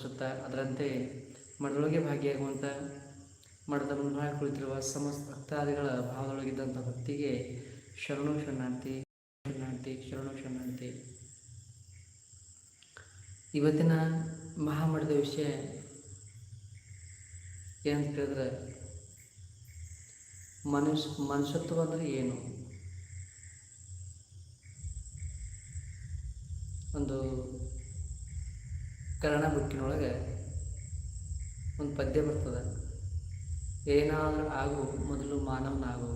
ಮಾಡಿಸುತ್ತಾ ಅದರಂತೆ ಮಠದೊಳಗೆ ಭಾಗಿಯಾಗುವಂಥ ಮಠದ ಮುಂಭಾಗ ಕುಳಿತಿರುವ ಸಮಸ್ತ ಭಕ್ತಾದಿಗಳ ಭಾವದೊಳಗಿದ್ದಂಥ ಭಕ್ತಿಗೆ ಶರಣು ಶರಣಾರ್ಥಿ ಶರಣಾರ್ಥಿ, ಶರಣು ಶರಣಾರ್ಥಿ. ಇವತ್ತಿನ ಮಹಾಮಠದ ವಿಷಯ ಏನಂತ ಕೇಳಿದ್ರೆ ಮನುಷ್ಯ ಮನುಷ್ಯತ್ವ ಅಂದರೆ ಏನು? ಒಂದು ಕನ್ನಡ ಬುಕ್ಕಿನೊಳಗೆ ಒಂದು ಪದ್ಯ ಬರ್ತದೆ. ಏನಾದರೂ ಆಗು ಮೊದಲು ಮಾನವನಾಗು.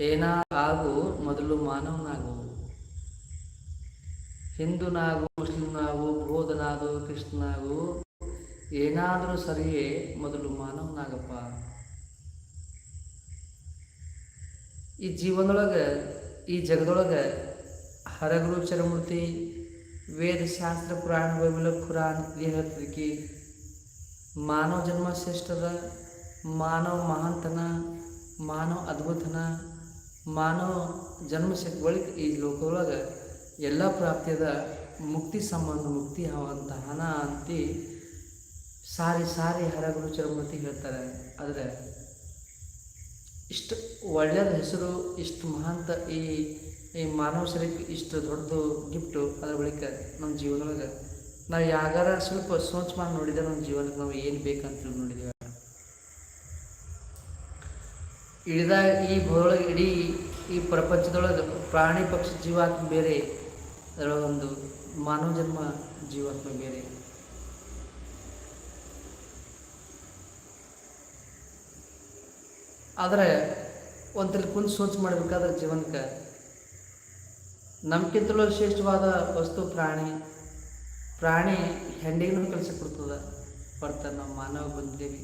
ಏನಾ ಆಗು ಮೊದಲು ಮಾನವನಾಗು. ಹಿಂದೂನಾಗು ಮುಸ್ಲಿಮ್ನಾಗು ಬೋಧನಾಗು ಕೃಷ್ಣನಾಗು ಏನಾದರೂ ಸರಿಯೇ ಮೊದಲು ಮಾನವನಾಗಪ್ಪ. ಈ ಜೀವನದೊಳಗೆ ಈ ಜಗದೊಳಗೆ ಹರಗುರು ಚರಮೂರ್ತಿ ವೇದಶಾಸ್ತ್ರ ಪುರಾಣ, ಬೈಬಲ್ ಖುರಾನ್ ಏನು ಹೇಳ್ತದಕ್ಕೆ ಮಾನವ ಜನ್ಮ ಶ್ರೇಷ್ಠದ, ಮಾನವ ಮಹಾಂತನ, ಮಾನವ ಅದ್ಭುತನ, ಮಾನವ ಜನ್ಮ ಬಳಿಕ ಈ ಲೋಕದೊಳಗೆ ಎಲ್ಲ ಪ್ರಾಪ್ತಿಯದ ಮುಕ್ತಿ ಸಂಬಂಧ, ಮುಕ್ತಿ ಅಂತ ಹಣ ಅಂತಿ ಸಾರಿ ಸಾರಿ ಹರಗುರು ಚರಮತಿ ಹೇಳ್ತಾರೆ. ಆದರೆ ಇಷ್ಟು ಒಳ್ಳೆಯದ ಹೆಸರು, ಇಷ್ಟು ಮಹಾಂತ ಈ ಈ ಮಾನವ ಶರೀರಕ್ಕೆ ಇಷ್ಟು ದೊಡ್ಡದು ಗಿಫ್ಟು ಅದ್ರ ಬಳಿಕ ನಮ್ಮ ಜೀವನದೊಳಗೆ. ನಾವು ಯಾಗಾರ ಸ್ವಲ್ಪ ಸೋಚ್ ಮಾಡಿ ನೋಡಿದ್ರೆ ನಮ್ಮ ಜೀವನಕ್ಕೆ ನಾವು ಏನು ಬೇಕಂತ ನೋಡಿದ್ದೀವಿ ಇಳಿದಾಗ ಈ ಭೂರೊಳಗೆ ಇಡೀ ಈ ಪ್ರಪಂಚದೊಳಗೆ ಪ್ರಾಣಿ, ಪಕ್ಷಿ, ಜೀವಾತ್ಮ ಬೇರೆ. ಅದರೊಳಗೊಂದು ಮಾನವ ಜನ್ಮ, ಜೀವಾತ್ಮ ಬೇರೆ. ಆದರೆ ಒಂದಲ್ಲಿ ಕುಂತು ಸೋಚ್ ಮಾಡಬೇಕಾದ್ರೆ ಜೀವನಕ್ಕೆ ನಮ್ಗಿಂತಲೂ ಶ್ರೇಷ್ಠವಾದ ವಸ್ತು ಪ್ರಾಣಿ ಪ್ರಾಣಿ ಹೆಂಡಿಗೂ ಕೆಲಸ ಕೊಡ್ತದೆ. ಬರ್ತದೆ ನಾವು ಮಾನವ ಬಂದೇವಿ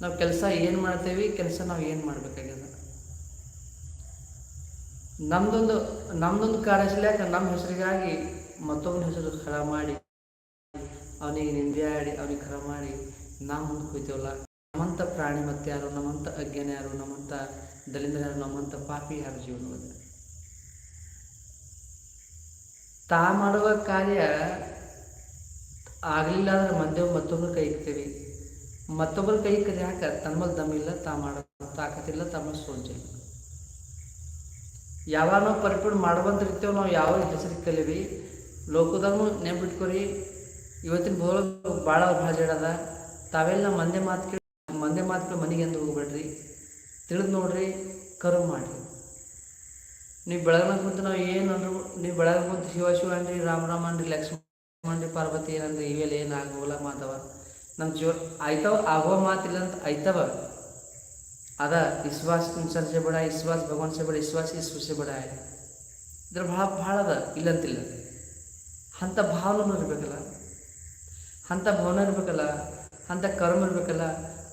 ನಾವು ಕೆಲಸ ಏನು ಮಾಡ್ತೇವಿ, ಕೆಲಸ ನಾವು ಏನು ಮಾಡಬೇಕಾಗ್ಯದ. ನಮ್ದೊಂದು ನಮ್ದೊಂದು ಕಾರ್ಯಶಾಲೆಯಾಗ ನಮ್ಮ ಹೆಸರಿಗಾಗಿ ಮತ್ತೊಬ್ಬನ ಹೆಸರು ಖರ ಮಾಡಿ, ಅವನಿಗೆ ನಿಂದೆ ಆಡಿ, ಅವನಿಗೆ ಖರ ಮಾಡಿ, ನಾವು ಮುಂದೆ ಹೋಯ್ತೇವಲ್ಲ ನಮ್ಮಂಥ ಪ್ರಾಣಿ ಮತ್ತೆ ಯಾರು ನಮ್ಮಂಥ ಅಜ್ಞಾನ ಯಾರು ನಮ್ಮಂಥ ದಲಿಂದ್ರ ಯಾರು ನಮ್ಮಂಥ ಪಾಪಿ ಯಾರು ಜೀವನದಲ್ಲಿ? ತಾ ಮಾಡುವ ಕಾರ್ಯ ಆಗಲಿಲ್ಲ ಅಂದ್ರೆ ಮಂದಿ ಮತ್ತೊಬ್ಬರು ಕೈ ಇಕ್ತೀವಿ. ಮತ್ತೊಬ್ಬರ ಕೈ ಇಕ್ಕದ ಯಾಕೆ? ತಮ್ಮಲ್ಲಿ ದಮ್ಮಿಲ್ಲ ತಾ ಮಾಡೋ ತಾಕತ್ತಿಲ್ಲ ತಮ್ಮ ಸೋಂಚಿಲ್ಲ ಯಾವಾಗ ನಾವು ಪರಿಪೂರ್ಣ ಮಾಡುವಂತ ಇರ್ತೇವೆ ನಾವು ಯಾವ ಹೆಸರು ಕಲಿವಿ? ಲೋಕದಾಗೂ ನೆನ್ಪಿಟ್ಕೊರಿ ಇವತ್ತಿನ ಭೂಳ ಭಾಳ ಭಾಳ ಜಡದ ತಾವೆಲ್ಲ ಮಂದೆ ಮಾತು ಕೇಳಿ, ಮಂದೆ ಮಾತು ಕೇಳಿ ಮನೆಗೆ ಎಂದು ಹೋಗ್ಬೇಡ್ರಿ. ತಿಳಿದು ನೋಡ್ರಿ, ಕರು ಮಾಡಿರಿ. ನೀವು ಬೆಳಗ್ಗೆ ಕುಂತು ನಾವು ಏನು ಅಂದ್ರು ನೀವು ಬೆಳಗ್ಗೆ ಕುಂತು ಶಿವ ಶಿವ ಅನ್ರಿ ರಾಮ ರಾಮ ಅನ್ರಿ ಲಕ್ಷ್ಮಣ ಪಾರ್ವತಿ ಏನಂದ್ರೆ, ಇವೆಲ್ಲ ಏನು ಆಗೋಲ್ಲ ಮಾತವ ನಮ್ಮ ಜೀವ ಆಯ್ತವ, ಆಗುವ ಮಾತಿಲ್ಲ ಅಂತ ಆಯ್ತವ. ಅದ ವಿಶ್ವಾಸ ಸರ್ಜೆ ಬಡ, ವಿಶ್ವಾಸ ಭಗವಾನ್ ಸೆ ಬಡ, ವಿಶ್ವಾಸ ಸೆ ಬಡ. ಇದ್ರ ಭಾಳ ಭಾಳ ಅದ ಇಲ್ಲಂತಿಲ್ಲ ಅಂಥ ಭಾವನೂ ಇರಬೇಕಲ್ಲ. ಅಂಥ ಭವನ ಇರಬೇಕಲ್ಲ. ಅಂಥ ಕರ್ಮ ಇರಬೇಕಲ್ಲ.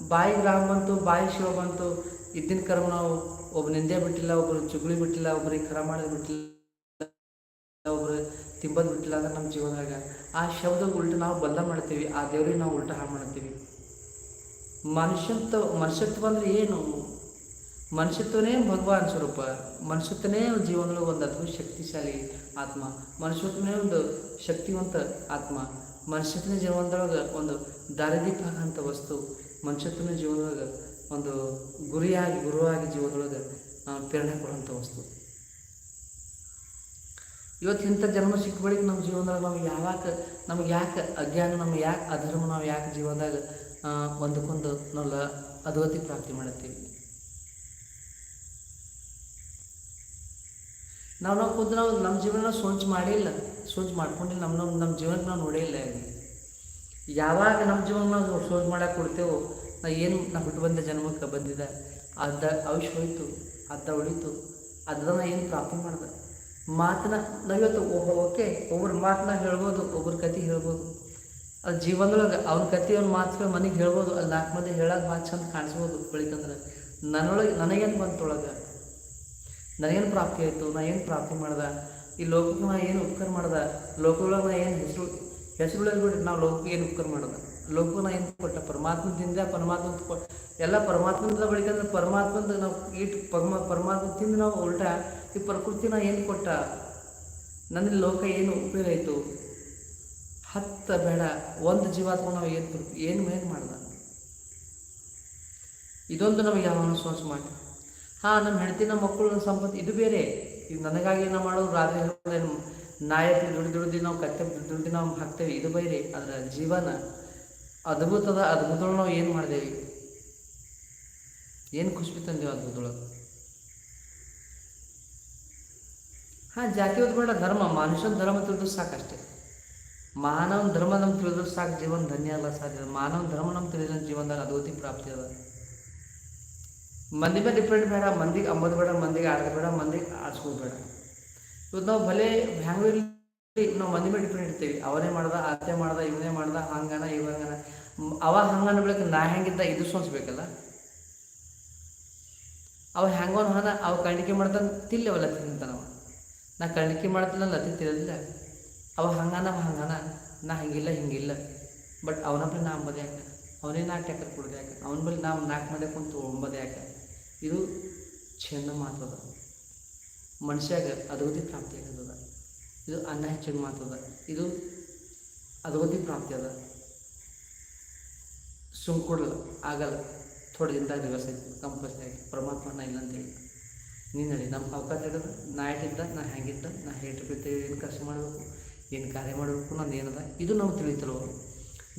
ಬಾಯಿ ರಾಮ ಬಂತು, ಬಾಯಿ ಶಿವ ಬಂತು ಇದ್ದಿನ ಕರ್ಮ ನಾವು ಒಬ್ಬ ನಿಂದೆ ಬಿಟ್ಟಿಲ್ಲ, ಒಬ್ರು ಚುಗುಳಿ ಬಿಟ್ಟಿಲ್ಲ, ಒಬ್ರಿಗೆ ಕರ ಮಾಡೋದು ಬಿಟ್ಟಿಲ್ಲ, ಒಬ್ರು ತಿಂಬದು ಬಿಟ್ಟಿಲ್ಲ ಅಂದ್ರೆ ನಮ್ಮ ಜೀವನದಾಗ ಆ ಶಬ್ದ ಉಲ್ಟ ನಾವು ಬಲ್ಲ ಮಾಡ್ತೀವಿ, ಆ ದೇವ್ರಿಗೆ ನಾವು ಉಲ್ಟ ಹಾಳು ಮಾಡ್ತೀವಿ. ಮನುಷ್ಯತ್ವ ಮನುಷ್ಯತ್ವ ಅಂದ್ರೆ ಏನು? ಮನುಷ್ಯತ್ವನೇ ಭಗವಾನ್ ಸ್ವರೂಪ, ಮನುಷ್ಯತ್ವನೇ ಜೀವನದಲ್ಲಿ ಒಂದು ಅದ್ಭುತ ಶಕ್ತಿಶಾಲಿ ಆತ್ಮ, ಮನುಷ್ಯತ್ವನೇ ಒಂದು ಶಕ್ತಿವಂತ ಆತ್ಮ, ಮನುಷ್ಯತ್ವನ ಜೀವನದೊಳಗೆ ಒಂದು ದಾರಿದೀಪ ಅಂತ ವಸ್ತು, ಮನುಷ್ಯತ್ವನ ಜೀವನದೊಳಗೆ ಒಂದು ಗುರಿಯಾಗಿ, ಗುರುವಾಗಿ ಜೀವನದೊಳಗೆ ನಾವು ಪ್ರೇರಣೆ ಕೊಡುವಂಥ ವಸ್ತು. ಇವತ್ತು ಇಂಥ ಜನ್ಮ ಸಿಕ್ಕ ಬಳಿಕ ನಮ್ಮ ಜೀವನದಾಗ ನಾವು ಯಾವಾಗ, ನಮ್ಗೆ ಯಾಕೆ ಅಜ್ಞಾನ, ನಮ್ಗೆ ಯಾಕೆ ಅಧರ್ಮ, ನಾವು ಯಾಕೆ ಜೀವನದಾಗ ಒಂದಕ್ಕೊಂದು ನಾವು ಲ ಪ್ರಾಪ್ತಿ ಮಾಡುತ್ತೀವಿ ನಾವು ನಾವು ಖುದ್ದು ನಾವು ನಮ್ಮ ಜೀವನ ಸೋಂಚ್ ಮಾಡೇ ಇಲ್ಲ, ಸೋಂಚ್ ಮಾಡ್ಕೊಂಡಿಲ್ಲ, ನಮ್ಮ ನಮ್ಮ ನಮ್ಮ ಜೀವನಕ್ಕೆ ನಾವು ನೋಡೇ ಇಲ್ಲ ಯಾವಾಗ ನಮ್ಮ ಜೀವನ ನಾವು ಸೋಚ್ ಮಾಡಕ್ಕೆ ಕೊಡ್ತೇವೋ ನಾ ಏನು ನಾ ಬಿಟ್ಟು ಬಂದ ಜನ್ಮಕ್ಕೆ ಬಂದಿದ್ದ ಅದ ಆಯುಷ್ ಹೋಯ್ತು, ಅರ್ಧ ಉಳಿತು ಅದನ್ನ ಏನು ಪ್ರಾಪ್ತಿ ಮಾಡ್ದೆ. ಮಾತನ್ನ ನಾವಿವತ್ತು ಒಬ್ಬ ಓಕೆ ಒಬ್ಬರ ಮಾತನ್ನ ಹೇಳ್ಬೋದು ಒಬ್ಬರ ಕತೆ ಹೇಳ್ಬೋದು. ಅದು ಜೀವನದೊಳಗೆ ಅವ್ನ ಕತೆ ಅವ್ರ ಮಾತುಗಳು ಮನೆಗೆ ಹೇಳ್ಬೋದು ಅಲ್ಲಿ ನಾಲ್ಕು ಮಂದಿ ಹೇಳೋದು ಭಾಳ ಚಂದ ಕಾಣಿಸ್ಬೋದು ಬೆಳಿಕಂದ್ರೆ ನನ್ನೊಳಗೆ ನನಗೇನು ಬಂತೊಳಗೆ? ನನಗೇನು ಪ್ರಾಪ್ತಿ ಆಯಿತು, ನಾ ಏನು ಪ್ರಾಪ್ತಿ ಮಾಡ್ದೆ? ಈ ಲೋಕಕ್ಕೆ ನಾ ಏನು ಉಪಕಾರ ಮಾಡ್ದೆ? ಲೋಕದೊಳಗೆ ನಾ ಏನು ಹೆಸರು ಹೆಸರುಗಳಲ್ಲಿ ಬಿಡಿ ನಾವು ಲೋಕಕ್ಕೆ ಏನು ಉಪಕಾರ ಮಾಡ್ದೆ? ಲೋಕಕ್ಕೆ ನಾ ಏನು ಕೊಟ್ಟ ಪರಮಾತ್ಮದಿಂದ ಪರಮಾತ್ಮ ಎಲ್ಲ ಪರಮಾತ್ಮದ ಬಳಿಕಂದ್ರೆ ಪರಮಾತ್ಮದ ನಾವು ಈಟ್ ಪರಮ ಪರಮಾತ್ಮದಿಂದ ನಾವು ಉಲ್ಟಾ ಈ ಪ್ರಕೃತಿನ ಏನು ಕೊಟ್ಟ? ನನ್ನ ಲೋಕ ಏನು ಉಪಯೋಗ ಆಯಿತು? ಹತ್ತ ಬೇಡ, ಒಂದು ಜೀವಾತ್ಮ ನಾವು ಏನು ಏನು ಏನು ಮಾಡ್ದ? ಇದೊಂದು ನಮಗೆ ಯಾವ ಅನುಸ್ವಾಸ ಮಾಡಿ. ಹಾಂ ನಮ್ಮ ಹೆಂಡತಿ ನಮ್ಮ ಮಕ್ಕಳು ನಮ್ಮ ಸಂಪತ್ತು, ಇದು ಬೇರೆ. ಈಗ ನನಗಾಗಿ ನಾವು ಮಾಡೋದು ರಾತ್ರಿ ನಾಯಕ ದುಡ್ಡು ದುಡ್ದು ನಾವು ಕತ್ತೆ ದುಡ್ದು ನಾವು ಹಾಕ್ತೇವೆ, ಇದು ಬೇರೆ. ಅದರ ಜೀವನ ಅದ್ಭುತದ ಅದ್ಭುತದೊಳಗೆ ನಾವು ಏನು ಮಾಡಿದೇವಿ? ಏನು ಖುಷಿ ತಂದೇವೆ ಅದ್ಭುತದೊಳಗೆ? ಹಾಂ, ಜಾತಿ ಬೇಡ ಧರ್ಮ. ಮನುಷ್ಯನ ಧರ್ಮ ತಿಳಿದ್ರು ಸಾಕಷ್ಟೇ ಮಾನವನ ಧರ್ಮ ನಮ್ಗೆ ತಿಳಿದ್ರು ಸಾಕು. ಜೀವನ ಧನ್ಯ ಅಲ್ಲ ಸಾಧ್ಯ ಮಾನವನ ಧರ್ಮ ನಮ್ಮ ತಿಳಿದ್ರೆ ಜೀವನದಾಗ ಅದ್ಭುತಿ ಪ್ರಾಪ್ತಿ ಅದ. ಮಂದಿ ಮೇಲೆ ಡಿಪೆಂಡ್ ಬೇಡ. ಮಂದಿಗೆ ಅಂಬದು ಬೇಡ. ಮಂದಿಗೆ ಆಡೋದು ಬೇಡ. ಮಂದಿಗೆ ಆಡ್ಸ್ಕೋದು ಇವತ್ತು ನಾವು ಭಲೆ ಹ್ಯಾಂಗೂ ನಾವು ಮಂದಿ ಮೇಲೆ ಡಿಪೆಂಡ್ ಇರ್ತೀವಿ. ಅವನೇ ಮಾಡ್ದ ಅತ್ತೆ ಮಾಡ್ದ, ಇವನೇ ಮಾಡ್ದ, ಹಂಗನ, ಇವಂಗನ. ಅವ ಹಂಗನ ಬೆಳಕ ನಾ ಹೆಂಗಿದ್ದ ಇದು ಸೋನ್ಸ್ಬೇಕಲ್ಲ ಅವ ಹೆಂಗೋನ್ ಹನ ಅವ ಕಣ್ಣಿಕೆ ಮಾಡ್ತಾನೆ ತಿಲ್ಲವಲ್ಲ ತಿಂತಾನವ ನಾ ಕಣ್ಣಿಕೆ ಮಾಡ್ತಿಲ್ಲ, ಲತಿ ತಿಳಿದಿಲ್ಲ. ಅವ ಹಂಗನ ಅವ ಹಂಗನ. ನಾ ಹಂಗಿಲ್ಲ, ಹಿಂಗಿಲ್ಲ. ಬಟ್ ಅವನ ಬಳಿ ನಾ ಅಂಬದು ಯಾಕೆ? ಅವನೇ ನಾಲ್ಕು ಟ್ಯಾಕರ್ ಕುಡ್ದು ಯಾಕೆ? ಅವನ ಬಳಿ ನಾವು ನಾಲ್ಕು ಮಂದಿ ಕುಂತು ಒಂಬದು ಯಾಕೆ? ಇದು ಚೆನ್ನ ಮಾತದ ಮನುಷ್ಯಾಗ ಅದು ಪ್ರಾಪ್ತಿ ಆಗ್ತದ. ಇದು ಅನ್ನ ಹೆಚ್ಚಿಗೆ ಮಾತದ ಇದು ಅಧೋತಿ ಪ್ರಾಪ್ತಿ ಅದ. ಸುಮ್ ಕೊಡಲ್ಲ, ಆಗಲ್ಲ. ಥೋಡೆ ದಿನದಾಗ ದಿವಸ ಐತಿ, ಕಂಪಲ್ಸರಿ ಆಗಿ. ಪರಮಾತ್ಮ ನಾ ಇಲ್ಲ ಅಂತೇಳಿ. ನೀನು ಹೇಳಿ ನಮ್ಮ ಅವಕಾಶ ಇಡೋದು ನಾ ಇಟ್ಟಿದ್ದ ನಾ ಹೆಂಗಿದ್ದ ನಾ ಬಿಟ್ಟು ಏನು ಕಷ್ಟ ಮಾಡಬೇಕು, ಏನು ಕಾರ್ಯ ಮಾಡಬೇಕು, ನಂದು ಏನದ, ಇದು ನಮ್ಗೆ ತಿಳಿತಲ್ವ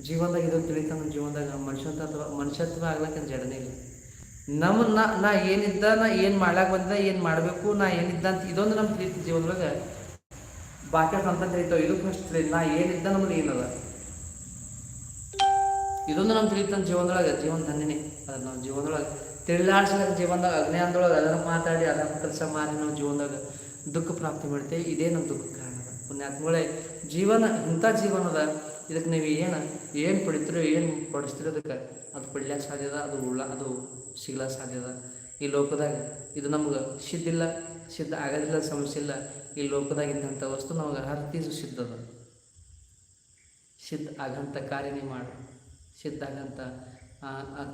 ಜೀವನದಾಗ ಇದು ತಿಳಿತ ನಮ್ಮ ಜೀವನದಾಗ ಮನುಷ್ಯತ್ವ ಅಥವಾ ಮನುಷ್ಯತ್ವ ಆಗ್ಲಕ್ಕ ಜಡನೇ ಇಲ್ಲ. ನಮ್ಮ ನಾ ನಾ ಏನಿದ್ದ ನಾ ಏನು ಮಾಡ್ಲಾಕ ಬಂದ ಏನು ಮಾಡಬೇಕು, ನಾ ಏನಿದ್ದ ಅಂತ ಇದೊಂದು ನಮ್ಮ ತಿಳಿತು ಜೀವನದೊಳಗೆ. ಬಾಕಿ ಅಂತ ತಿಳಿತಾವ ಇದು ಫಸ್ಟ್ ತಿಳಿ ನಾ ಏನಿದ್ದ ನಮ್ದು ಏನದ? ಇದೊಂದು ನಮ್ಮ ತಿಳಿತಂತ ಜೀವನದೊಳಗೆ, ಜೀವನ ಧನ್ಯನೇ. ಅದು ನಮ್ಮ ಜೀವನದೊಳಗೆ ತಿಳಿಲಾಡ್ಸಿದ ಜೀವನದಾಗ ಅಜ್ಞಾನದೊಳಗೆ ಅದನ್ನು ಮಾತಾಡಿ, ಅದನ್ನು ಕೆಲಸ ಮಾಡಿ ನಾವು ಜೀವನದಾಗ ದುಃಖ ಪ್ರಾಪ್ತಿ ಮಾಡ್ತೇವೆ. ಇದೇ ನಮ್ಮ ದುಃಖ ಕಾರಣ. ಪುಣ್ಯಾತ್ಮಗಳೇ, ಜೀವನ, ಇಂಥ ಜೀವನದ ಇದಕ್ಕೆ ನೀವು ಏನು ಏನು ಪಡಿತೀರೋ, ಏನು ಪಡಿಸ್ತೀರೋ ಅದಕ್ಕೆ ಅದು ಪಡ್ಲಿಕ್ಕೆ ಸಾಧ್ಯದ ಅದು ಉಳ್ಳ, ಅದು ಸಿಗ್ಲಕ್ಕೆ ಸಾಧ್ಯದ ಈ ಲೋಕದಾಗ ಇದು ನಮ್ಗೆ ಸಿದ್ಧಿಲ್ಲ, ಸಿದ್ಧ ಆಗೋದಿಲ್ಲ, ಸಮಸ್ಯೆ ಇಲ್ಲ. ಈ ಲೋಕದಾಗ ಇದ್ದಂಥ ವಸ್ತು ನಮಗೆ ಹತ್ತಿಸು ಸಿದ್ಧದ ಸಿದ್ಧ ಆಗಂಥ ಕಾರ್ಯನೇ ಮಾಡು. ಸಿದ್ಧ ಆಗಂಥ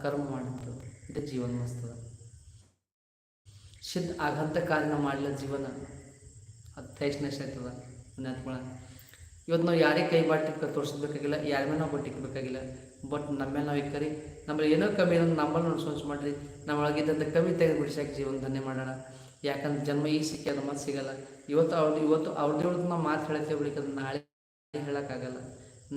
ಕರ್ಮ ಮಾಡುತ್ತೆ. ಇದು ಜೀವನ ಮಸ್ತದ ಸಿದ್ಧ ಆಗಂಥ ಕಾರ್ಯ ಮಾಡಲ ಜೀವನ. ಅದು ತೈಸ್ನೆಸ್ ಆಯ್ತದ ಪುಣ್ಯಾತ್ಮಳ ಇವತ್ತು ನಾವು ಯಾರಿಗೆ ಕೈ ಬಾಟಿಕ ತೋರಿಸ್ಬೇಕಾಗಿಲ್ಲ, ಯಾರ ಮೇಲೆ ನಾವು ಬಟ್ಟಿಕ್ಬೇಕಾಗಿಲ್ಲ ಬಟ್ ನಮ್ಮೇಲೆ ನಾವು ಇಕ್ಕರಿ. ನಮ್ಮಲ್ಲಿ ಏನೋ ಕಮ್ಮಿ ಏನೋ ನಮ್ಮಲ್ಲಿ ನೋಡಿ ಸೋಚ್ ಮಾಡಿರಿ. ನಮ್ಮೊಳಗಿದ್ದಂಥ ಕಮ್ಮಿ ತೆಗೆದು ಬಿಡಿಸಾಕಿ ಜೀವನ ಧನ್ಯ ಮಾಡೋಣ. ಯಾಕಂದ್ರೆ ಜನ್ಮ ಈಗ ಸಿಕ್ಕಿದ ಮತ್ತೆ ಸಿಗಲ್ಲ. ಇವತ್ತು ಅವ್ರ ಇವತ್ತು ಅವ್ರದ್ದು ನಾವು ಮಾತು ಹೇಳ್ತೇವೆ ಬಿಡಿಕಂದ್ರೆ ನಾಳೆ ಹೇಳೋಕ್ಕಾಗಲ್ಲ.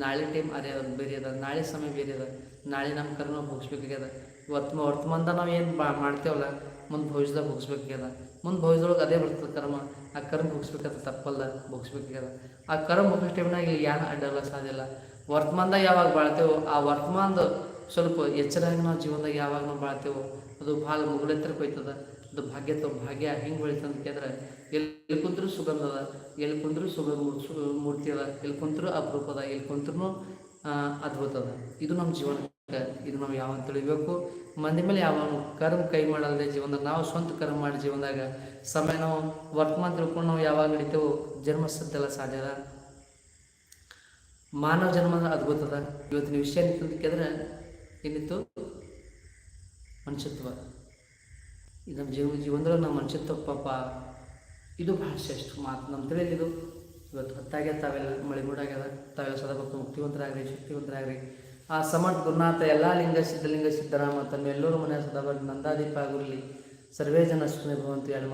ನಾಳೆ ಟೈಮ್ ಅದೇ ಅದ, ಬೇರೆ ಅದ, ನಾಳೆ ಸಮಯ ಬೇರೆ ಅದ. ನಾಳೆ ನಮ್ಮ ಕರ್ಮ ಮುಗಿಸ್ಬೇಕಾಗ್ಯದ. ಇವತ್ತು ವರ್ತಮಾನದ ನಾವು ಏನು ಮಾಡ್ತೇವಲ್ಲ, ಮುಂದೆ ಭವಿಷ್ಯದಾಗ ಮುಗಿಸ್ಬೇಕಾಗ್ಯದ. ಮುಂದೆ ಭವಿಷ್ಯದೊಳಗೆ ಅದೇ ಬರ್ತದೆ ಕರ್ಮ. ಆ ಕರ್ಮ ಮುಗಿಸ್ಬೇಕಾದ ತಪ್ಪಲ್ಲ, ಮುಗಿಸ್ಬೇಕಾಗ್ಯದ. ಆ ಕರ್ಮ ಮುಗಿಸ್ ಟೈಮ್ನಾಗ ಇಲ್ಲಿ ಯಾರು ಅಡ್ಡಲ್ಲ ಸಾಧ್ಯ ಇಲ್ಲ. ವರ್ತಮಾನದಾಗ ಯಾವಾಗ ಬಾಳ್ತೇವೋ, ಆ ವರ್ತಮಾನದ ಸ್ವಲ್ಪ ಎಚ್ಚರಾಗಿ ನಾವು ಜೀವನದಾಗ ಯಾವಾಗ ನಾವು ಬಾಳ್ತೇವೋ, ಅದು ಭಾಳ ಮುಗುಳೆತ್ತರಕ್ಕೆ ಹೋಯ್ತದ ಅದು ಭಾಗ್ಯ ತೋ, ಭಾಗ್ಯ ಹೆಂಗೆ ಬೆಳಿತಂತ ಕೇಳಿದ್ರೆ ಎಲ್ಲಿ ಕುಂತರೂ ಸುಗಂಧ ಅದ, ಎಲ್ಲಿ ಕುಂದರೂ ಸುಗ ಮೂರ್ತಿ ಅದ, ಎಲ್ಲಿ ಕುಂತ್ರೂ ಅದ, ಎಲ್ಲಿ ಕುಂತ್ರೂ ಅದ್ಭುತ ಅದ. ಇದು ನಮ್ಮ ಜೀವನಕ್ಕೆ, ಇದು ನಾವು ಯಾವ ತಿಳಿಬೇಕು? ಮಂದಿ ಮೇಲೆ ಯಾವ ಕರ್ಮ ಕೈ ಮಾಡಲ್ಲದೆ ಜೀವನದಾಗ, ನಾವು ಸ್ವಂತ ಕರ್ಮ ಮಾಡಿ ಜೀವನದಾಗ, ಸಮಯ ನಾವು ವರ್ತಮಾನ ತಿಳ್ಕೊಂಡು ನಾವು ಯಾವಾಗ ನಡಿತೇವೋ, ಜನ್ಮ ಸದ್ದೆಲ್ಲ ಸಾಧ್ಯ ಅದ. ಮಾನವ ಜನ್ಮದ ಅದ್ಭುತ ಅದ. ಇವತ್ತಿನ ವಿಷಯ ಏನಿತ್ತು ಅಂತ ಕೇಳಿದ್ರೆ, ಏನಿತ್ತು? ಮನುಷ್ಯತ್ವ. ಇದು ನಮ್ಮ ಜೀವ ಜೀವನದಲ್ಲಿ ನಮ್ಮ ಮನುಷ್ಯ ತಪ್ಪಪ್ಪ ಇದು ಭಾಳ ಶ್ರೇಷ್ಠ ಮಾತು. ನಮ್ಮ ತಿಳಿಯಲಿದು ಇವತ್ತು ಹೊತ್ತಾಗೆ ತಾವೆಲ್ಲ ಮಳೆ ಮೂಡಾಗ್ಯದ ತಾವೆಲ್ಲ ಸದಾಭಕ್ತ, ಮುಕ್ತಿವಂತರಾಗ್ರಿ, ಶಕ್ತಿವಂತರಾಗ್ರಿ. ಆ ಸಮರ್ಥ, ಗುರುನಾಥ, ಎಲ್ಲ ಲಿಂಗ ಸಿದ್ಧಲಿಂಗ ಸಿದ್ದರಾಮ ಎಲ್ಲರೂ ಮನೆಯ ಸದಾಭಕ್ತ ನಂದಾದೀಪ ಆಗಿರಲಿ ಸರ್ವೇ ಜನ ಸುಖನೇ ಭವಂತು ಎರಡು